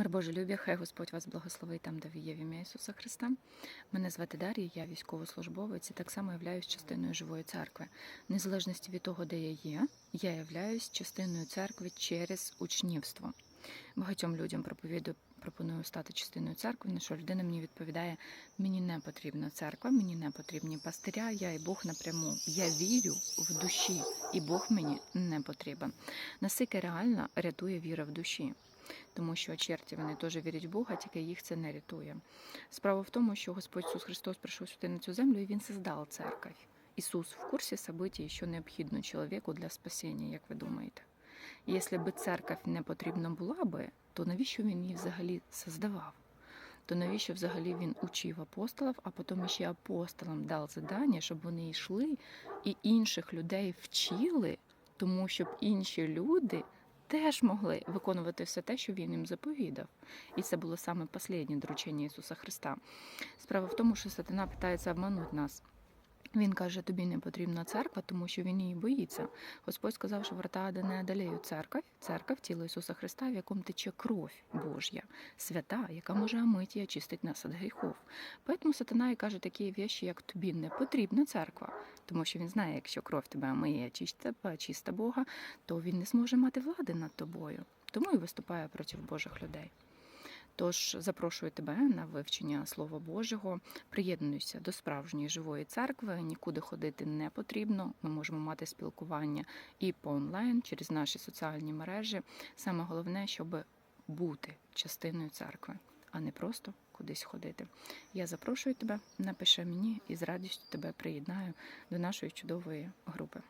Мир Боже любі, хай Господь вас благословить там, де ви є в ім'я Ісуса Христа. Мене звати Дар'я, я військовослужбовець і так само являюсь частиною живої церкви. Незалежності від того, де я є, я являюсь частиною церкви через учнівство. Багатьом людям проповідую, пропоную стати частиною церкви, на що людина мені відповідає: мені не потрібна церква, мені не потрібні пастиря, я і Бог напряму. Я вірю в душі, і Бог мені не потрібен. Наскільки реально рятує віра в душі тому що черті вони теж вірять в Бога, тільки їх це не рятує. Справа в тому, що Господь Ісус Христос прийшов сюди на цю землю і Він создав церковь. Ісус в курсі событий, що необхідно чоловіку для спасіння, як ви думаєте? Якщо б церковь не потрібна була би, то навіщо він її взагалі создавав? То навіщо взагалі він учив апостолів, а потім ще апостолам дав задання, щоб вони йшли і інших людей вчили, тому щоб інші люди теж могли виконувати все те, що він їм заповідав. І це було саме останнє доручення Ісуса Христа. Справа в тому, що сатана питається обманути нас. Він каже, тобі не потрібна церква, тому що він її боїться. Господь сказав, що врата не одолеють церковь, церковь тіло Ісуса Христа, в якому тече кров Божя, свята, яка може омити і очистити нас від гріхов. Тому сатана і каже такі віші, як тобі не потрібна церква, тому що він знає, якщо кров тебе омиє, очиста Бога, то він не зможе мати влади над тобою. Тому і виступає проти Божих людей. Тож запрошую тебе на вивчення Слова Божого. Приєднуйся до справжньої живої церкви. Нікуди ходити не потрібно. Ми можемо мати спілкування і по онлайн через наші соціальні мережі. Саме головне, щоб бути частиною церкви, а не просто кудись ходити. Я запрошую тебе, напиши мені і з радістю тебе приєднаю до нашої чудової групи.